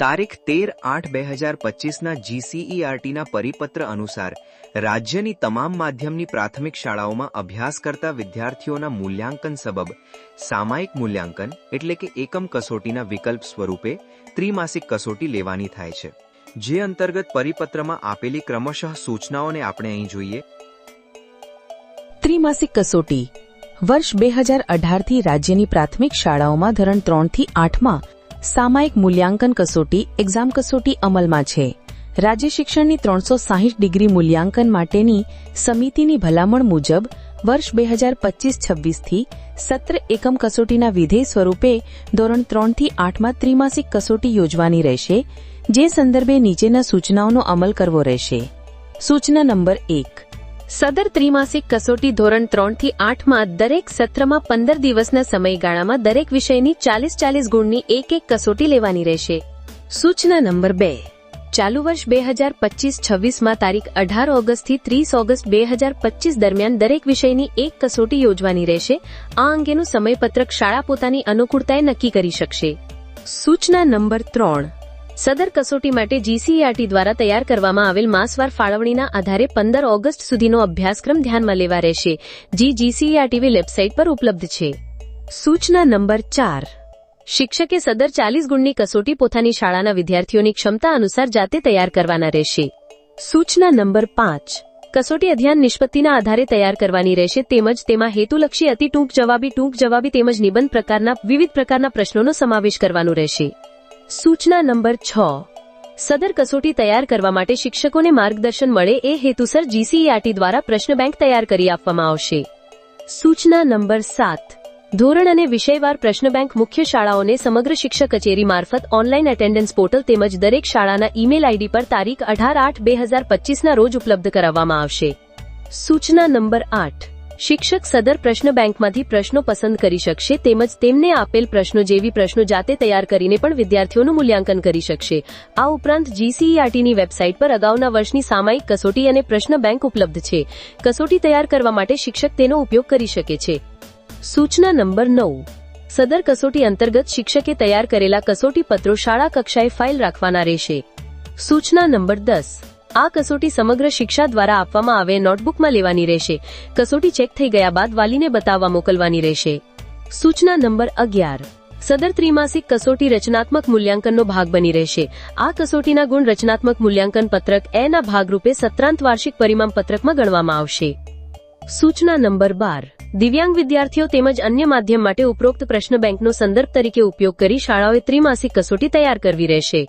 તારીખ તેર આઠ બે હજાર પચીસના જીસીઈઆરટીના પરિપત્ર અનુસાર રાજ્યની તમામ માધ્યમની પ્રાથમિક શાળાઓમાં અભ્યાસ કરતા વિદ્યાર્થીઓના મૂલ્યાંકન સબબ સામાયિક મૂલ્યાંકન એટલે કે એકમ કસોટીના વિકલ્પ સ્વરૂપે ત્રિમાસિક કસોટી લેવાની થાય છે. જે અંતર્ગત પરિપત્રમાં આપેલી ક્રમશઃ સૂચનાઓને આપણે અહીં જોઈએ. ત્રિમાસિક કસોટી. વર્ષ બે હજાર અઢારથી રાજ્યની પ્રાથમિક શાળાઓમાં ધોરણ ત્રણથી આઠમાં સામાયિક મૂલ્યાંકન કસોટી એક્ઝામ કસોટી અમલમાં છે. રાજ્ય શિક્ષણની ત્રણસો સાહીઠ ડિગ્રી મૂલ્યાંકન માટેની સમિતિની ભલામણ મુજબ વર્ષ બે હજાર પચીસ છવ્વીસથી સત્ર એકમ કસોટીના વિધેય સ્વરૂપે ધોરણ ત્રણથી આઠમાં ત્રિમાસિક કસોટી યોજવાની રહેશે, જે સંદર્ભે નીચેના સૂચનાઓનો અમલ કરવો રહેશે. સૂચના નંબર એક. સદર ત્રિમાસિક કસોટી ધોરણ ત્રણથી આઠમાં દરેક સત્રમાં પંદર દિવસના સમયગાળામાં દરેક વિષયની ચાલીસ ચાલીસ ગુણની એક એક કસોટી લેવાની રહેશે. સૂચના નંબર બે. ચાલુ વર્ષ બે હજાર પચીસ છવ્વીસમાં તારીખ અઢાર ઓગસ્ટથી ત્રીસ ઓગસ્ટ બે હજાર પચીસ દરમિયાન દરેક વિષયની એક કસોટી યોજવાની રહેશે. આ અંગેનું સમયપત્રક શાળા પોતાની અનુકૂળતાએ નક્કી કરી શકશે. સૂચના નંબર ત્રણ. સદર કસોટી માટે જીસીઈઆરટી દ્વારા તૈયાર કરવામાં આવેલ માસવાર ફાળવણીના આધારે પંદર ઓગસ્ટ સુધીનો અભ્યાસક્રમ ધ્યાનમાં લેવા રહેશે, જી જીસીઈઆરટીવી વેબસાઇટ પર ઉપલબ્ધ છે. સૂચના નંબર ચાર. શિક્ષકે સદર ચાલીસ ગુણની કસોટી પોતાની શાળાના વિદ્યાર્થીઓની ક્ષમતા અનુસાર જાતે તૈયાર કરવાના રહેશે. સૂચના નંબર પાંચ. કસોટી અધ્યયન નિષ્પત્તિના આધારે તૈયાર કરવાની રહેશે તેમજ તેમાં હેતુલક્ષી અતિ ટૂંક જવાબી ટૂંક જવાબી તેમજ નિબંધ પ્રકારના વિવિધ પ્રકારના પ્રશ્નોનો સમાવેશ કરવાનો રહેશે. સૂચના નંબર છ. સદર કસોટી તૈયાર કરવા માટે શિક્ષકોને માર્ગદર્શન મળે એ હેતુસર જીસીઈઆરટી દ્વારા પ્રશ્ન બેંક તૈયાર કરી આપવામાં આવશે. સૂચના નંબર સાત. ધોરણ અને વિષયવાર પ્રશ્ન બેંક મુખ્ય શાળાઓને સમગ્ર શિક્ષક કચેરી મારફત ઓનલાઈન એટેન્ડન્સ પોર્ટલ તેમજ દરેક શાળાના ઈમેલ આઈડી પર તારીખ અઢાર આઠ બે હજાર પચીસના રોજ ઉપલબ્ધ કરાવવામાં આવશે. સૂચના નંબર આઠ. શિક્ષક સદર પ્રશ્ન બેંકમાંથી પ્રશ્નો પસંદ કરી શકશે તેમજ તેમને આપેલ પ્રશ્નો જેવી પ્રશ્નો જાતે તૈયાર કરીને પણ વિદ્યાર્થીઓનું મૂલ્યાંકન કરી શકશે. આ ઉપરાંત જીસીઈઆરટીની વેબસાઇટ પર અગાઉના વર્ષની સામાયિક કસોટી અને પ્રશ્ન બેંક ઉપલબ્ધ છે. કસોટી તૈયાર કરવા માટે શિક્ષક તેનો ઉપયોગ કરી શકે છે. સૂચના નંબર નવ. સદર કસોટી અંતર્ગત શિક્ષકે તૈયાર કરેલા કસોટી પત્રો શાળા કક્ષાએ ફાઇલ રાખવાના રહેશે. સૂચના નંબર દસ. આ કસોટી સમગ્ર શિક્ષા દ્વારા આપવામાં આવે નોટબુકમાં લેવાની રહેશે. કસોટી ચેક થઈ ગયા બાદ વાલીને બતાવવા મોકલવાની રહેશે. સૂચના નંબર અગિયાર. સદર ત્રિમાસિક કસોટી રચનાત્મક મૂલ્યાંકનનો ભાગ બની રહેશે. આ કસોટીના ગુણ રચનાત્મક મૂલ્યાંકન પત્રક એના ભાગરૂપે સત્રાંત વાર્ષિક પરિમાણ પત્રકમાં ગણવામાં આવશે. સૂચના નંબર બાર. દિવ્યાંગ વિદ્યાર્થીઓ તેમજ અન્ય માધ્યમ માટે ઉપરોક્ત પ્રશ્ન બેંકનો સંદર્ભ તરીકે ઉપયોગ કરી શાળાઓએ ત્રિમાસિક કસોટી તૈયાર કરવી રહેશે.